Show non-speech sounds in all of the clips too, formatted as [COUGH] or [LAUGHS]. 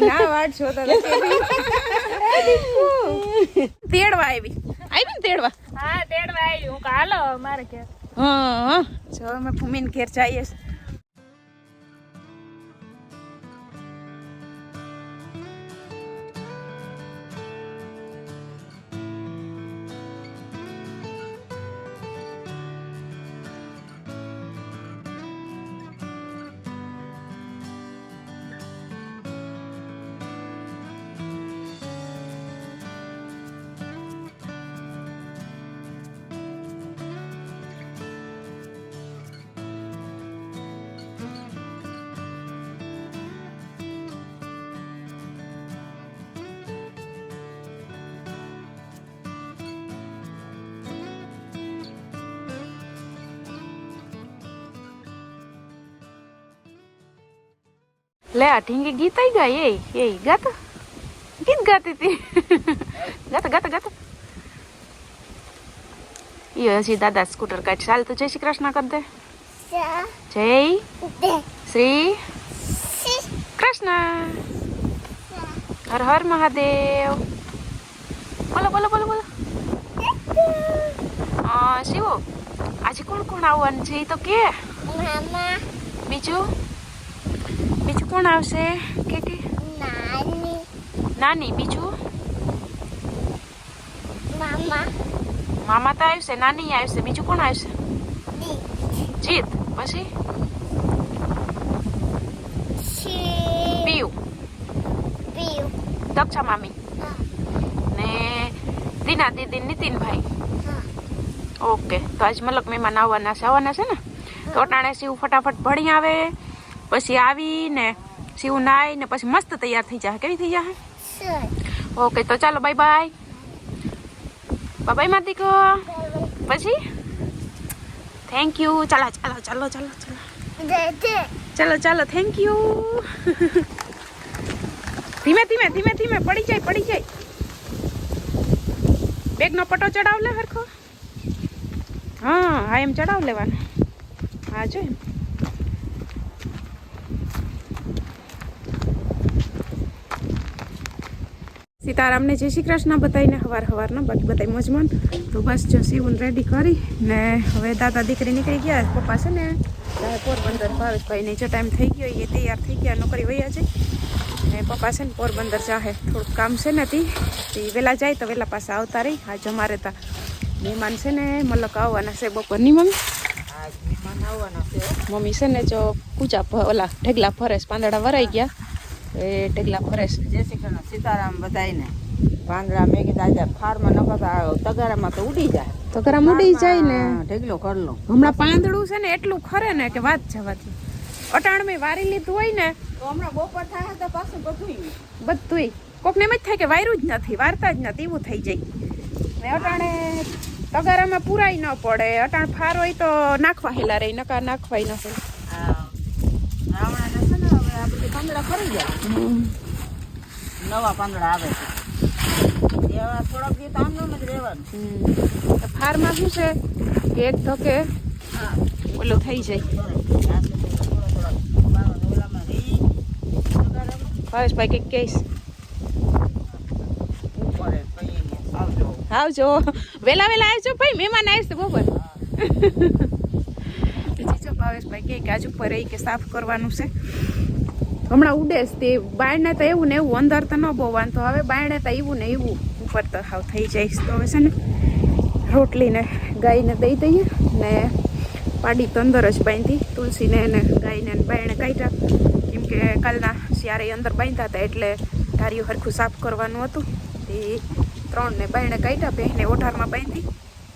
ના વાટ છો તમે તેડવા આવી આવી ને તેડવા હા તેડવા આવી હું કાલો મારે ઘેર હા જો અમે ભૂમિન ઘેર જઈએ. લે ઢીંગી ગીત આઈ ગઈ? એ એ ગાત? ગીત ગાતી હતી. ગાતા ગાત ગાત. ઈ હજી દાદા સ્કૂટર કાઢ ચાલ તો જય શ્રી કૃષ્ણ કર દે. જય શ્રી કૃષ્ણ. હર હર મહાદેવ. બોલો બોલો બોલો બોલો. શિવો આજે કોણ કોણ આવવાનું છે એ તો કે? બીજું? બીજું કોણ આવશે? કે કે? નાની. બીજું? મામા. તો આવશે નાની આવશે. બીજું કોણ આવશે? જીત. પછી? પીયુ. દક્ષા મામી. ને દીના દીદી નીતિનભાઈ. ઓકે. તો આજ મલક મહેમાન આવવાના છે આવવાના છે ને? તો અટાણે શિવ ફટાફટ ભણી આવે. પછી આવીને શિવ નાય ને પછી મસ્ત તૈયાર થઈ જાય કેવી થઈ જાય ઓકે તો ચાલો બાય બાય બાય બાય માતી કો પછી? થેન્ક યુ ચાલો ચાલો ચાલો ચાલો ચાલો. ચાલો ચાલો થેન્ક યુ ધીમે ધીમે ધીમે ધીમે પડી જાય પડી જાય. બેગનો પટો ચડાવ લે હરખો. હા હા એમ ચડાવ લેવાનો. હા જો એમ. સીતારામને જય શ્રી કૃષ્ણ બતાવીને હવાર હવારના બાકી બધા મોજમાં. તો બસ જો સીવન રેડી કરી ને હવે દાદા દીકરી નીકળી ગયા પપ્પા છે ને? પોરબંદર ભાવેશભાઈને જો ટાઈમ થઈ ગયો એ તૈયાર થઈ ગયા નોકરી વૈયા છે. ને પપ્પા છે ને પોરબંદર જાહે થોડુંક કામ છે ને તી. તે વહેલા જાય તો વહેલા પાછા આવતા રહી. હા અમારે રહેતા મહેમાન છે ને મલક આવવાના છે બપોરની મમ્મી. મમ્મી છે ને જો પૂજા ઓલા ઢગલા ફરેશ પાંદડા વરાઈ ગયા. એ ફરે છે. જય શ્રી કૃષ્ણ. સીતારામ બધાને પાંદડા મેં કીધા આજે ફારમાં નખાતા તગારામાં તો ઉડી જાય. તો ઉડી જાય ને. ઢગલો કરલો હમણાં પાંદડું છે ને એટલું ખરે ને કે વાત જવાથી અટાણમાં વારી લીધું હોય ને તો હમણાં બપોર થાય તો પાછું બધું બધુંય. કોકને એમ જ થાય કે વાયરું જ નથી વારતા જ નથી એવું થઈ જાય. ને અટાણે તગારામાં પુરાય ન પડે. અટાણ ફાર હોય તો નાખવા હેલા રહી નકા નાખવાય ન હોય રાવણાને છે ને હવે આ બધી પાંદડા ફરી જાય નવા પાંદડા આવે છે. એવા થોડાક દી તો આમ જ રહેવાનું. હમ. શું છે? કે એક ધકે ઓલું થઈ જાય. ભાવેશભાઈ કંઈક કહીશ. આવજો. વેલા વેલા આવજો ભાઈ મહેમાન આવશે બરોબર જીજો ભાવેશભાઈ કહે કે આજ રહી કે સાફ કરવાનું છે. હમણાં ઉડે તે. બાયણે તો એવું ને એવું, અંદર તો ન બહુ વાંધો હવે બાયણે તો એવું ને એવું. ઉપર તો હાવ થઈ જાય તો હવે છે ને રોટલીને ગાયને દઈ દઈએ ને પાડી તો અંદર જ બાંધી. તુલસીને એને ગાયને બાયણે કાઢ્યા. કેમ કે કાલના શિયારે અંદર બાંધ્યા હતા એટલે ધાર્યું હરખું સાફ કરવાનું હતું. તે ત્રણ ને બાયણે કાઢ્યા, બેને ઓઠારમાં બાંધી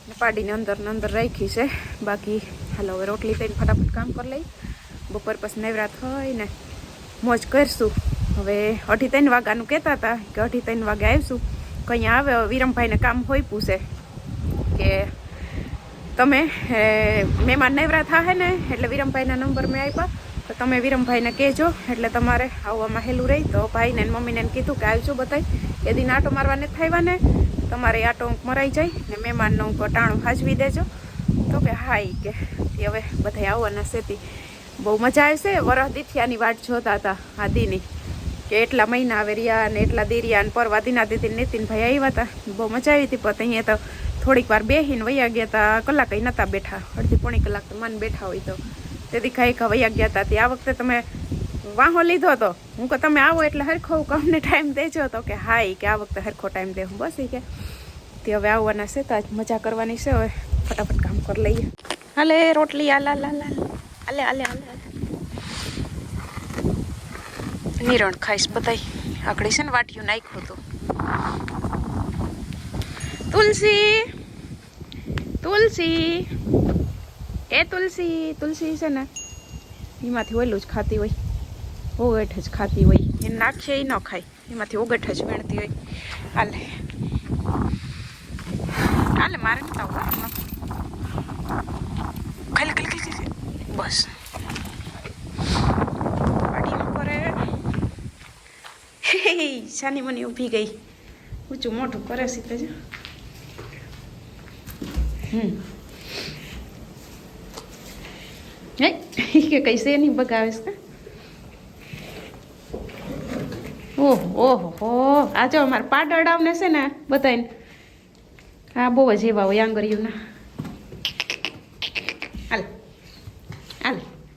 ને પાડીને અંદર ને અંદર રાખી છે. બાકી હાલો હવે રોટલી થઈને ફટાફટ કામ કરી લઈ બપોર પછી નવરાત હોય ને મોજ કરશું. હવે અઢી ત્રણ વાગ્યાનું કહેતા હતા કે અઢી ત્રણ વાગે આવીશું. કંઈ આવે વિરમભાઈને કામ હોય પૂછે કે તમે મહેમાન નવરા થાય ને, એટલે વિરમભાઈના નંબર મેં આપ્યા. તો તમે વિરમભાઈને કહેજો, એટલે તમારે આવવામાં હેલું રહી. તો ભાઈને મમ્મીને કીધું કે આવજો બધાય. એ દિન આટો મારવા નથી થાય ને, તમારે આટો મરાઈ જાય ને મહેમાનનું ટાણું હાજવી દેજો. તો કે હા ઈ કે હવે બધા આવવાના છે તી. બહુ મજા આવશે. વરસ દીથિયાની વાટ જોતા હતા હાદીની કે એટલા મહિના આવે રહ્યા ને એટલા દેરિયા ને પરવા દીના દીદી નીતિનભાઈ આવ્યા હતા. બહુ મજા આવી હતી પણ અહીંયા તો થોડીક વાર બેહીને વયા ગયા હતા. કલાક નહોતા બેઠા. અડધી પોણી કલાક તો મન બેઠા હોય તો. તેથી ખાઈ ખા વયા ગયા હતા. તે આ વખતે તમે વાહો લીધો હતો હું કે તમે આવો એટલે હરખો કમને ટાઈમ દેજો. તો કે હા કે આ વખતે હરખો ટાઈમ દે. હું બસ કે, તે હવે આવવાના છે, તો મજા કરવાની છે, હવે ફટાફટ કામ કરી લઈએ. હાલે, રોટલી આલા લા લા. આલે આલે આલે. નિરણ, ખાઈશ બધાય. આકડી છે ને વાટિયું નાખ્યું હતું. તુલસી તુલસી. એ તુલસી તુલસી છે ને, એમાંથી ઓલું જ ખાતી હોય. ઓગઠ જ ખાતી હોય. એ નાખીએ ન ખાય. એમાંથી ઓગઠ જ વેણતી હોય. હાલે હાલે મારે નથી આવું ખાલી ખાલી ખાલી ખાલી બસ. શાની મને ઊભી ગઈ. ઊંચું મોટું કરે સીતે જ. હમ. હે કે કઈ છે નહીં, બગાવેશ કે? ઓહ, ઓહો, હો. આ જો અમારે આવને છે ને બધાને હા બહુ જ એવા હોય આંગળીઓના.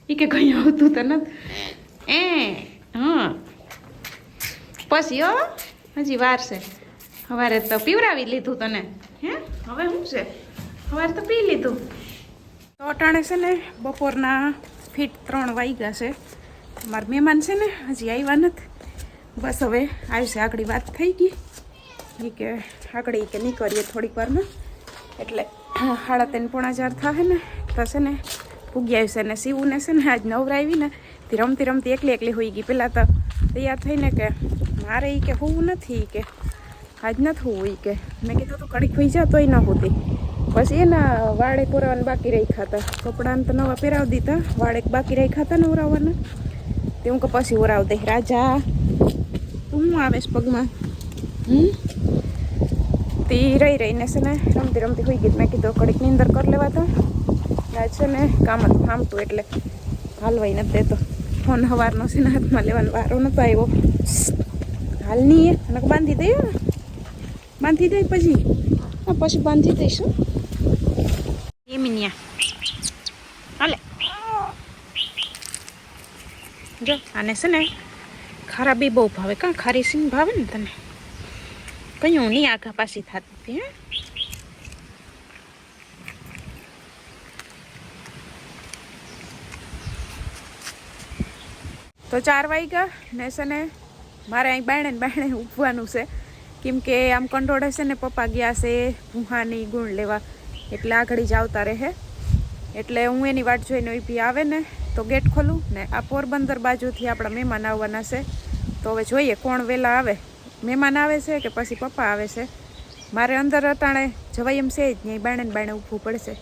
એ કે કંઈ આવતું તો નથી. એ, હા. પછી હો, હજી વાર છે. સવારે તો પીવરાવી લીધું તને. હે? હવે શું છે? સવારે તો પી લીધું. તો અટાણે છે ને, બપોરના ફીટ ત્રણ વાગ્યા છે. મારા મહેમાન છે ને, હજી આવ્યા નથી. બસ હવે આવશે આગળ વાત થઈ ગઈ. એ કે આગળ કે નીકળીએ થોડીક વારમાં. એટલે સાડા ત્રણ પોણા ચાર થાય ને છે ને પૂગી છે ને શિવને છે ને આજ નવરાવી ને તે રમતી રમતી એકલી એકલી હોઈ ગઈ પહેલાં તો તૈયાર થઈને કે મારે એ કે હોવું નથી કે આજ નથી હોવું કે મેં કીધું તું કડીક હોઈ જા તોય ન હોતી પછી એના વાળે પુરાવાના બાકી રહી ખાતા કપડાને તો નવા પહેરાવી દીધા વાળે બાકી રહી ખાતા નવરાવવાના તે હું કે પછી ઓરાવ દે રાજા તું આવેશ પગમાં હમ તે રહી રહીને છે ને રમતી રમતી હોઈ ગઈ મેં કીધું કડીકની અંદર કરી લેવા તો આજ છે ને, કામ જ થામતું એટલે હાલવાઈ નથી દેતો. ફોન સવારનો છે ને, હાથમાં લેવાનો વારો નતો આવ્યો. હાલ નહીં એ બાંધી દઈએ બાંધી દઈ પછી. હા, પછી બાંધી દઈશું એમિનિયા હાલે. જો, આને છે ને ખરાબી બહુ ભાવે. કાં ખારી સિંગ ભાવે ને તને? કયું નહીં આગા પાછી થતી હતી, હે? તો ચાર વાગ્યા ને છે ને મારે અહીં બાયણે ને બાયણે છે. કેમ કે આમ કંટોળે છે ને પપ્પા ગયા છે ભૂહાની ગુણ લેવા. એટલે આગળ જ આવતા રહે. એટલે હું એની વાટ જોઈને ઊભી આવે ને તો ગેટ ખોલું ને આ પોરબંદર બાજુથી આપણા મહેમાન આવવાના છે. તો હવે જોઈએ કોણ વહેલા આવે. મહેમાન આવે છે કે પછી પપ્પા આવે છે? મારે અંદર અટાણે જવાય એમ છે જ નહીં બાણે ને બાયણે ઊભું પડશે.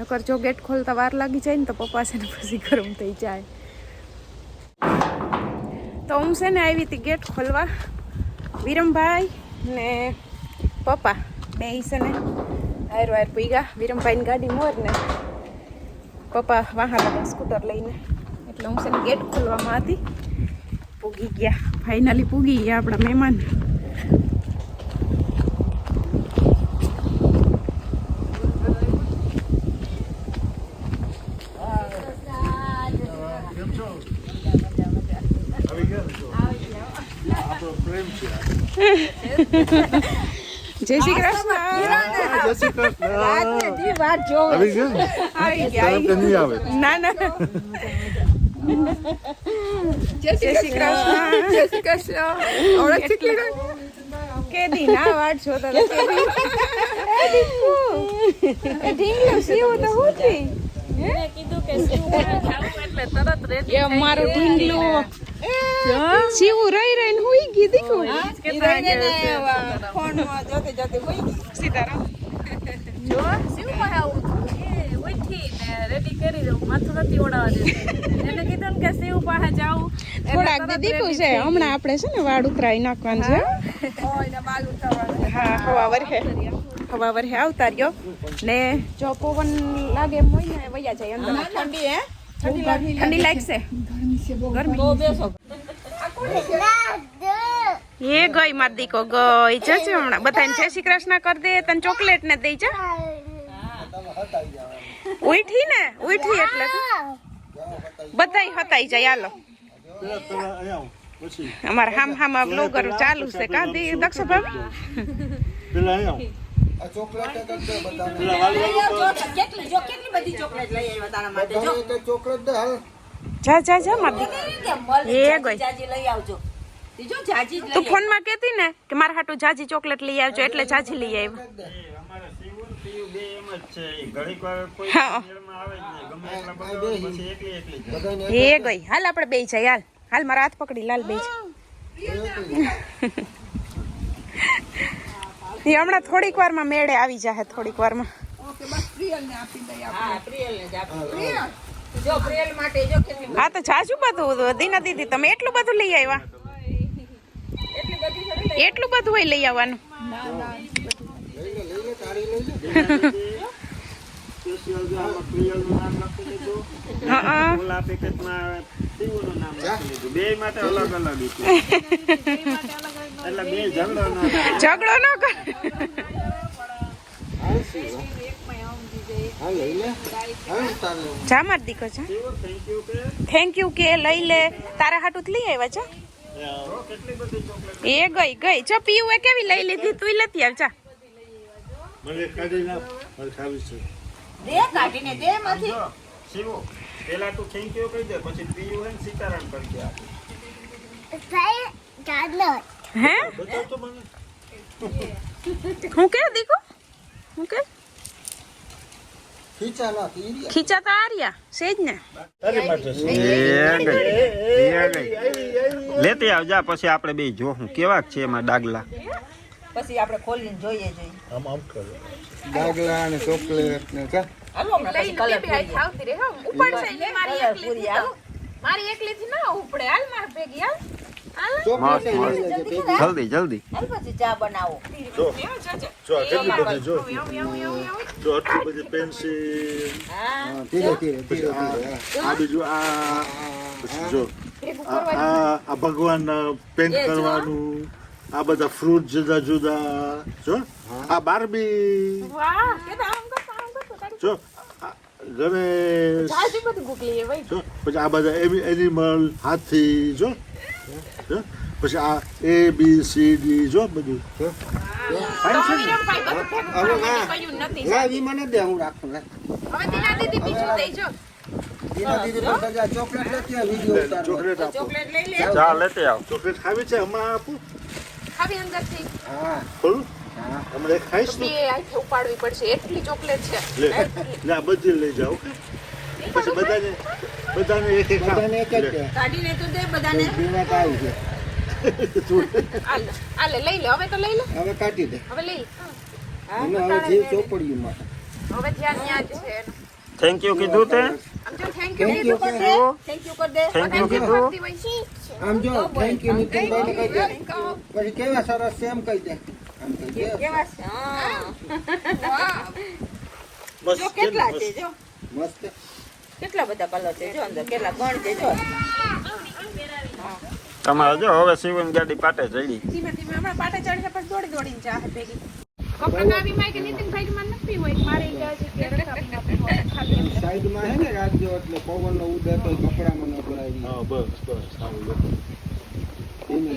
નકર જો ગેટ ખોલતા વાર લાગી જાય ને તો પપ્પા છે ને પછી ગરમ થઈ જાય. તો હું છે ને આવી હતી ગેટ ખોલવા. વિરમભાઈ ને પપ્પા. બે છે ને હાર વાર પીગા. વિરમભાઈની ગાડી મોર ને પપ્પા વાહન સ્કૂટર લઈને. એટલે હું છે ને ગેટ ખોલવામાં હતી. પૂગી ગયા. ફાઇનલી પૂગી ગયા આપણા મહેમાન. [LAUGHS] જય શ્રી કૃષ્ણ. જય શ્રી કૃષ્ણ. વાત જોવે. આવી ગયા આવી ગયા. તરત આવી નહીં આવે. ના ના. જય શ્રી કૃષ્ણ. જય શ્રી કૃષ્ણ. ઓળખ છે કે કેદી ના વાટ છો હતા કેદી એ ઢીંગલું સીવું તો હું થી મેં કીધું કે શું એટલે તરત રેડી એ મારું ઢીંગલું. સીવું રહી રહીને હુઈ ગઈ દીકું ફોનમાં જોતે જોતે હોઈ ગઈ. સીતારામ. જો શું પાસે આવું એ રેડી કરી દઉં. માથું નથી ઓડાવવા દેતી. એને કીધું ને કે શિવ પાસે જાઉં. થોડાક દીકું છે. હમણાં આપણે છે ને વાળ ઉતરાઈ નાખવાનું છે. ને હા હવા વરહે. હવા વરહે. આવતા રહ્યો. ને જો પવન લાગે એમ વૈયા ને વયા જાય અંદર. ઠંડી હે? ઠંડી લાગશે. એ ગઈ માર દીકો ગઈ. જશે હમણાં બધાને જય શ્રી કૃષ્ણ કરી દે તને ચોકલેટ ને દઈ જા. ઉઠી ને ઉઠી એટલે બધાય હતાઈ જાય હાલો. અમારે પેલા અહીંયા આવો. પછી અમારા હામ હામ બ્લોગર ચાલુ છે. કાંદી દક્ષ ભાભી પેલા અહીંયા આવો. પેલા કેટલી જો કેટલી બધી ચોકલેટ લઈ આવ્યા તારા માટે જો. જા જા જા માર દીકો. કે મળ એ ગઈ. જાજી લઈ આવજો. તીજો જાજી જ તું ફોનમાં કેતી ને કે મારા હાટુ જાજી ચોકલેટ લઈ આવજો એટલે જાજી લઈ આવ્યો. અમારા શિવું ને પિયું બે એમ જ છે. ઈ ઘડીક વાર કોઈ હા. મેળમાં આવે જ નહીં. ગમે એટલા બધા હોય, પછી એકલી એકલી જાય. એ ગઈ. હાલ આપણે બે જાય હાલ. હાલ મારા હાથ પકડી લાલ બે [LAUGHS] એ હમણાં થોડીક વારમાં મેળે આવી જાહે થોડીક વારમાં. ઓકે બસ પ્રિયલ આપી દઈએ આપણે. હા પ્રિયલ ને જ આપો. જો પ્રિયલ માટે જો કેટલી હા તો જાજુ બધું દીના દીદી તમે એટલું બધું લઈ આવ્યા? એટલું બધું હોય લઈ આવવાનું. [LAUGHS] સ્પેશિયલ જો આમાં પ્રિયલનું નામ લખી દીધું. ઓલા પેકેટમાં શિવુંનું નામ લખી દીધું. બેય માટે અલગ અલગ હતું. એટલે બે ઝઘડો ન ઝઘડો ન કર. જા માર દીકો જા. શિવું, thank you કે? થેન્ક યુ કે લઈ લે. તારા હાટું લઈ આવ્યા ચોકલેટ. એ ગઈ ગઈ. જો પીવું એ કેવી લઈ લીધી? તું લેતી આવ જા. મને કાઢી નાખ. ખાવી છે. દે કાઢીને દે માંથી શિવો પેલા તું thank you કહી દે પછી પીયુ હે સીતારામ કરી દે આપે. હે? બતાવ તો મને. હું કે દીકો? હું કે? ખીચાતા આર્યા સેજ ને. લેતી આવજા પછી આપણે બે જોશું કેવાક છે એમાં ડાગલા. પછી આપણે ખોલીને જોઈએ જોઈએ. આમ આમ કરો. ડાગલા ને ચોકલેટ ને કા હાલો હમણાં પછી કલર પૂરી આવતી રે હા. ઉપડશે એટલે મારી એકલી મારી એકલી થી ના ઉપડે. હાલ માર ભેગી હાલ. મસ્ત મસ્ત જલ્દી જલ્દી પછી ચા બનાવો. જો જો કેટલી બધી જો. જો આટલી બધી પેન્સિલ. ધીરે ધીરે ધીરે આ બીજું આ જો આ આ આ ભગવાન પેન્ટ કરવાનું. આ બધા ફ્રૂટ જુદા જુદા. જો આ બારબી જો ભાઈ? જો પછી આ બધા એનિમલ હાથી જો. જો પછી આ એ બી સી ડી જો બધું. મને દે હું રાખું ચોકલેટ લેતી આવ. ચોકલેટ ખાવી છે હમણાં આપું. ખાવી અંદરથી. હા. હમણાં એક ખાઈશ બે ને. આંખે ઉપાડવી પડશે. એટલી ચોકલેટ છે. લે લે આ બધી લઈ જાઓ. પછી બધાને બધાને એક એક બધાને એક એક દે કાઢીને તો દે બધાને. પીવા આવી છે. આલે આલે લઈ લે. હવે તો લઈ લે. હવે કાઢી દે. હવે લઈ. હા હવે જીવ ચોપડ્યું માટે હવે ધ્યાન ન્યા જ છે. થેન્ક યુ કીધું તે. થેન્ક યુ થેન્ક યુ કે થેન્ક યુ કરી દે થેન્ક યુ કીધું આમ જો થેન્ક યુ નીતિનભાઈ કહી દે પછી કેવા સરસ છે એમ કહી દે. આમ કહી દે. કેવા છે? હા. જો કેટલા છે જો? મસ્ત. કેટલા બધા કલર છે જો અંદર? કેટલા ગણ છે જો? તમારે જો હવે શિવન ગાડી પાટે ચડી. ધીમે ધીમે હમણાં પાટે ચડશે પછી દોડી દોડીને ચાહે ભેગી. કપડાં કે નીતિનભાઈ મને નથી હોય મારે ઈ કે હજી કે રકાબી નાખી હોય ખાલી એમ. સાઈડમાં હે ને રાખજો એટલે પવન નો તો કપડામાં ન ભરાય હા બસ બસ સારું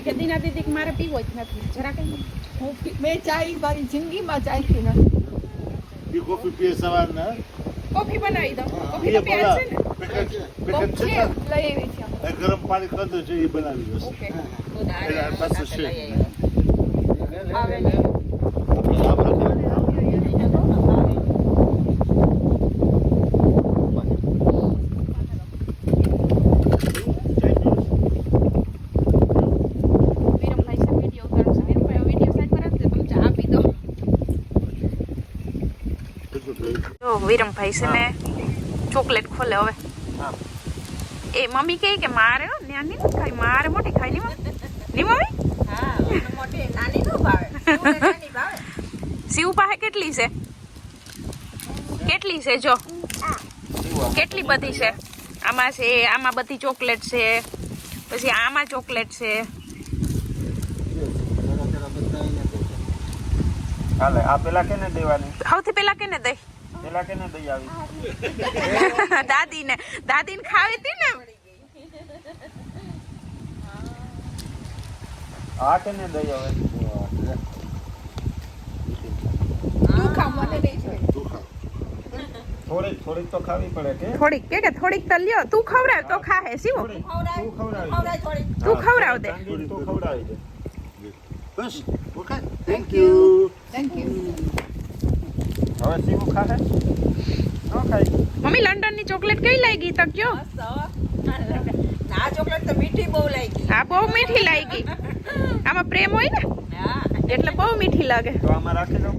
કે દીના દીદી મારે પીવો જ નથી. જરા કઈ હું મેં ચાય મારી જિંદગીમાં ચાય પી નથી કોફી પીએ સવારના? કોફી બનાવી દો કોફી તો પ્યાર છે ને. પેકેટ પેકેટ છે છે લઈ આવી છે ગરમ પાણી કરી દો છે એ બનાવી દો ઓકે. છે. આવે ને આપણે આ રાખી વિરમભાઈ છે વીડિયો ઉતારો છે વિરમભાઈ વીડિયો સાઈડ પર રાખજો તમે ચા આપી દો કેટલું થયું? જો વિરમભાઈ છે ને ચોકલેટ ખોલે હવે. એ મમ્મી કહે કે મારે હો નાની ખાઈ મારે મોટી ખાઈ નહીં નહીં ની મમ્મી મોટી નાની નો ભાવે. મને નાની ભાવે. શિવ પાસે કેટલી છે? કેટલી છે જો? કેટલી બધી છે? આમાં છે આમાં બધી ચોકલેટ છે પછી આમાં ચોકલેટ છે. હાલે આ પેલા કેને દેવાની? સૌથી પેલા કેને દઈ? પેલા કેને દઈ આવી. [LAUGHS] દાદીને દાદીને ખાવી હતી ને? આ કેને દઈ આવે? તું ખા મને નહીં જોઈએ તું ખા થોડીક થોડીક તો ખાવી પડે કે? થોડીક કે કે થોડીક તો લ્યો તું ખવડાવ તો ખાહે શિવ? તું ખવડાવ તું ખવડાવ દે. તું ખવડાવી દે. બસ okay. Thank you thank you હવે સીવું ખાહે. નો ખાઈ મમ્મી લંડનની ચોકલેટ કઈ લાગી? તક કયો આ ચોકલેટ તો મીઠી બહુ લાગી. આ બહુ મીઠી લાગી. આમાં પ્રેમ હોય ને? હા. એટલે બહુ મીઠી લાગે. તો આમાં રાખી દો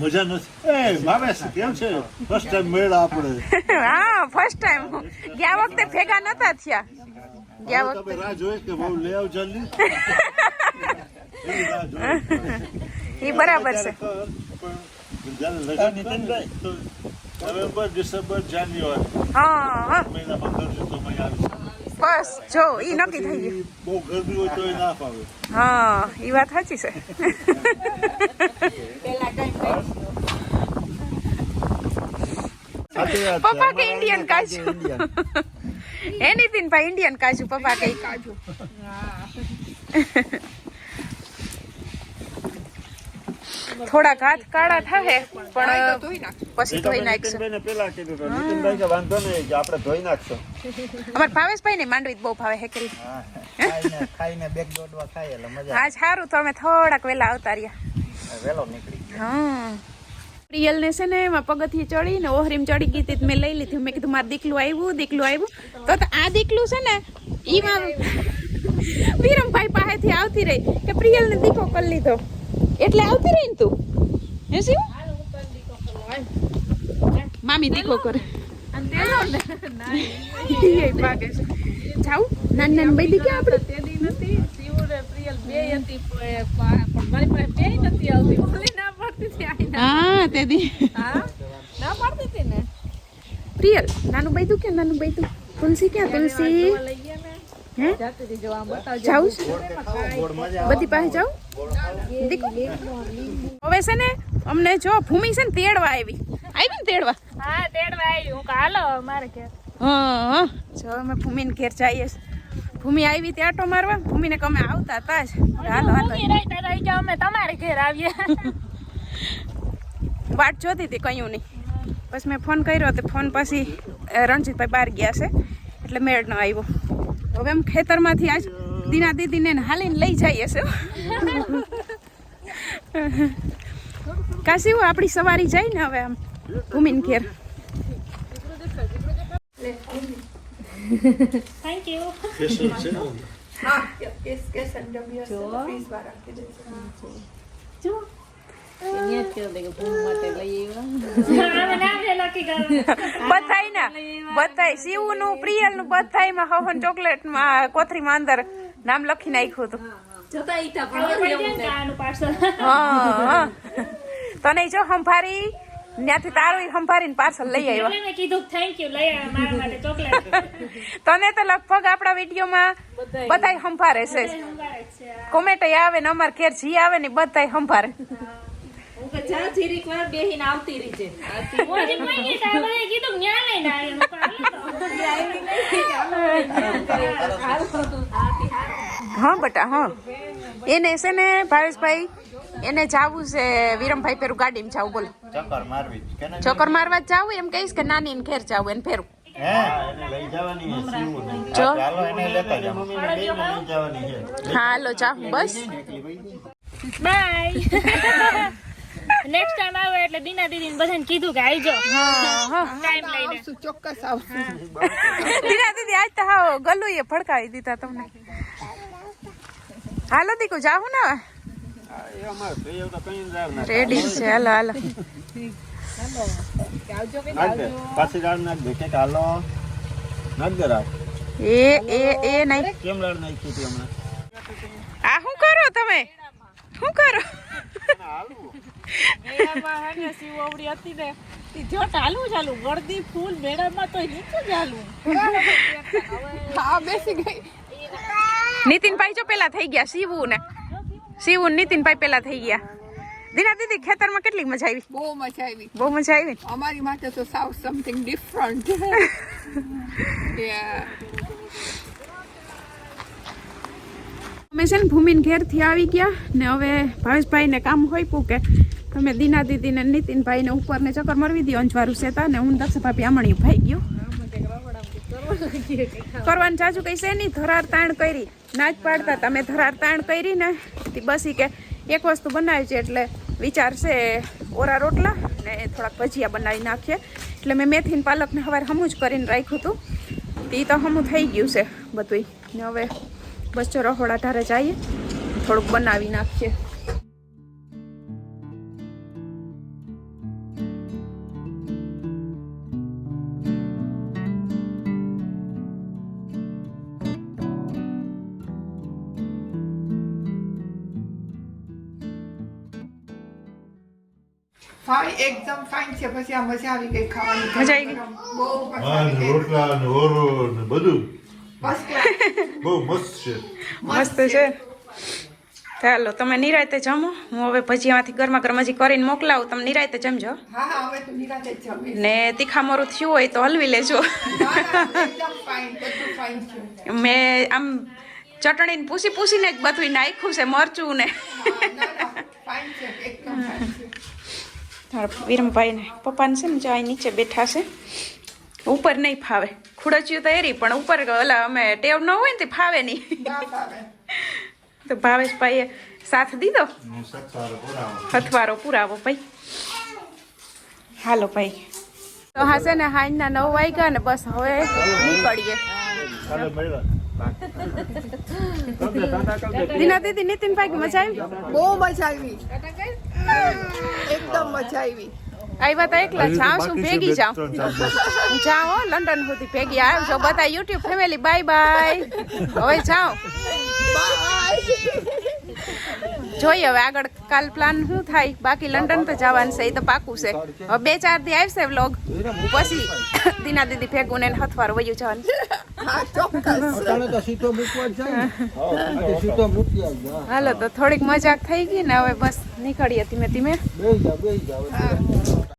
મજા નથી. એ ભાવેશ કેમ છે? ફર્સ્ટ ટાઈમ મળ્યા આપણે. હા ફર્સ્ટ ટાઈમ ગયા વખતે ભેગા નતા થયા. ગયા વખતે. રાહ જોઈ કે બહુ લઈ આવ જલ્દી. [LAUGHS] એ બરાબર છે. November December January. હા હા. આવી. બસ જો ઈ નક્કી થઈ ગયું. બહુ ગરમી હોય તો એ ના ફાવે. હા એ વાત સાચી છે. પપ્પા કે ઇન્ડિયન કાજુ એનીથિંગ [LAUGHS] ભાઈ ઇન્ડિયન કાજુ પપ્પા કઈ કાજુ? થોડાક ઘાત કાળા થાય પણ પછી ધોઈ નાખશું. પેલા કીધું તો નીતિનભાઈ કે વાંધો નહીં કે આપણે ધોઈ નાખશું. અમાર ભાવેશભાઈ ને માંડવી બહુ ભાવે હેકરી ખાઈને ખાઈને બેગ દોડવા ખાય એટલે મજા આજ સારું તો અમે થોડાક વેલા આવતા રહ્યા. વેલો નીકળી હા. પ્રિયલ ને છે ને એમાં પગથિયે ચડી ને ઓહરીમ ચડી ગઈ હતી મેં લઈ લીધી. મેં કીધું મારું દીકલું આવ્યું દીકલું આવ્યું તો તો આ દીકલું છે ને ઈમાં વિરમભાઈ પાસેથી આવતી રહી કે પ્રિયલ ને દીકો કરી લીધો. એટલે આવતી રહી ને તું? હે શિવ? મામી દીકો કરે. જાઉં નાની નાની બધી આપણે? તેદી નથી. શિવ પ્રિયલ બેય હતી પણ પણ મારી પાસે બેય નથી આવતી. ઓલી ના પાડતી હતી. હા તે દી. હા? ના પાડતી હતી ને? પ્રિયલ નાનું બૈદું કે નાનું બૈદું તુલસી ક્યાં તુલસી? બધી પાસે જાઉં? હવે છે ને અમને જો ભૂમિ છે ને તેડવા આવી. આવી ને તેડવા? હા તેડવા આવી. હું કાલો અમારે મારે ઘેર. હા હા. જો અમે ભૂમિને ઘેર જઈએ ભૂમિ આવી ત્યાં આટો મારવા. ભૂમિને ને અમે આવતા હતા જ. હાલો હાલો. ભૂમિ અમે તમારે ઘેર આવીએ. [LAUGHS] વાટ જોતી હતી કયું નહીં. પછી મેં ફોન કર્યો તો ફોન પછી રણજીતભાઈ બહાર ગયા છે. એટલે મેળ ન આવ્યો. હવે એમ ખેતરમાંથી આજ દીના દીદીને હાલીને લઈ જઈએ છે કાશી આપણી સવારી જાય ને હવે આમ ભૂમિન ઘેર. થેન્ક યુ જે. બધાય ના બધાય શિવનું પ્રિયલનું બધાયમાં હવન ચોકલેટમાં કોથરી માં અંદર નામ લખી નાખ્યું હતું. તને જો હંભારી ત્યાંથી તારું સંભારીને પાર્સલ લઈ આવ્યો. કીધું થેન્ક યુ લઈ મારા માટે ચોકલેટ. તને તો લગભગ આપણા વિડીયોમાં બધાય. સંભારે છે. કોમેન્ટ આવે ને અમાર ઘેર જી આવે ને બધાય સંભારે. કે જા જીરીક વાર બેહીને આવતી રીજે હું હજી કોઈ આ બધાએ કીધું ન્યા લઈને આવી કહું, હાલો [LAUGHS] હા બટા હા. એને છે ને ભાવેશભાઈ એને જાવું છે વિરમભાઈ પેરું ગાડીમાં જાવું બોલ. ચક્કર મારવી ચક્કર મારવા જ જાવું એમ કહીશ કે નાની ને ઘેર જાવું એને ફેરું. હે? એને લઈ જવાની છે સીવું નહીં. જો ચાલો એને લેતા જાઓ. મમ્મીને બેયને લઈ જવાની છે હા હાલો જાઉં બસ. બાય. [LAUGHS] નેક્સ્ટ ટાઈમ આવે એટલે દીના દીદીને બધાને કીધું કે આવજો હા હા. ટાઈમ લઈને. આવશું ચોક્કસ આવશું. દીના દીદી આજ તો હાવ ગલું એ ફડકાવી દીધા તમને. હાલો દીકુ જાવું ને હવે? હા, એ અમારે તો એવું તો કઈ જાર ના રેડી છે હાલો હાલો એ એ એ નહીં. કેમ લડ નાખી હતી હમણાં? આ શું કરો તમે? શું કરો? નીતિનભાઈ જો પેલા થઈ ગયા શિવુ ને. શિવુ નીતિનભાઈ પેલા થઈ ગયા. દીના દીદી ખેતરમાં કેટલી મજા આવી? બહુ મજા આવી. બહુ મજા આવી? અમારી માટે તો સાવ સમથિંગ ડિફરન્ટ [LAUGHS] અમે છે ને ભૂમિન ઘેરથી આવી ગયા ને હવે ભાવેશભાઈને કામ હોઈપું કે તમે દીના દીદીને નીતિનભાઈને ઉપરને ચક્કર મરવી દીધો, અંજવારું સેતા ને હું દક્ષ ભાભી આમણી ભાઈ ગયું. કરવાનું ચાચું કઈ છે નહીં, ધરાર તાણ કરી ના જ પાડતા તમે ધરાર તાણ કરી ને બસી કે એક વસ્તુ બનાવી છે એટલે વિચાર છે ઓરા રોટલા ને થોડાક ભજીયા બનાવી નાખીએ. એટલે મેં મેથી પાલકને સવારે હમું જ કરીને રાખ્યું હતું. તે તો હમું થઈ ગયું છે બધુંય. ને હવે બસ જો રહોડા ધારે જઈએ. થોડુંક બનાવી નાખીએ. ફાઇન એકદમ ફાઇન છે. પછી આ મજા આવી ગઈ ખાવાની. મજા આવી ગઈ? બહુ રોટલા ને ઓરો ને બધું. બસ બહુ મસ્ત છે. મસ્ત છે. ચાલો તમે નિરાયતે જમો. હું હવે ભજીયામાંથી ગરમા ગરમ હજી કરીને મોકલાવું. તમે નિરાયતે જમજો. હા હા હવે તો નિરાતે જ જમીશ ને તીખા મોરું થયું હોય તો હલવી લેજો. મેં આમ ચટણીને પૂછી પૂછીને જ બધું નાખ્યું છે મરચું ને. હા, ના ના ફાઇન છે એકદમ ફાઇન છે. મારા વિરમભાઈ ને પપ્પાને છે ને જો અહીં નીચે બેઠા છે. ઉપર નહીં ફાવે. ખુડચ્યું તો એરી પણ ઉપર ઓલા અમે ટેવ ન હોય ને તે ફાવે નહીં. તો ભાવેશભાઈએ સાથ દીધો? અથવારો હથવારો પુરાવો ભાઈ. હાલો ભાઈ. તો હા છે ને હાંજના નવ વાગ્યા ને બસ હવે નીકળીએ. કાલે દીના દીદી નીતિનભાઈ મજા આવી? બહુ મજા આવી. એકદમ મજા આવી. આવ્યા તા એકલા જાઉં છું ભેગી બે જાઉં બસ. જાઓ લંડન સુધી ભેગી આવજો બધા યુટ્યુબ ફેમિલી બાય બાય હવે જાઓ. જોઈએ હવે આગળ કાલ પ્લાન શું થાય? બાકી લંડન તો જવાનું છે એ તો પાકું છે. હવે બે ચાર દી આવશે વ્લોગ પછી દીના દીદી ભેગું ને હથવાર વયું જવાનું. હા હાલો તો થોડીક મજાક થઈ ગઈ ને હવે બસ નીકળીએ ધીમે ધીમે.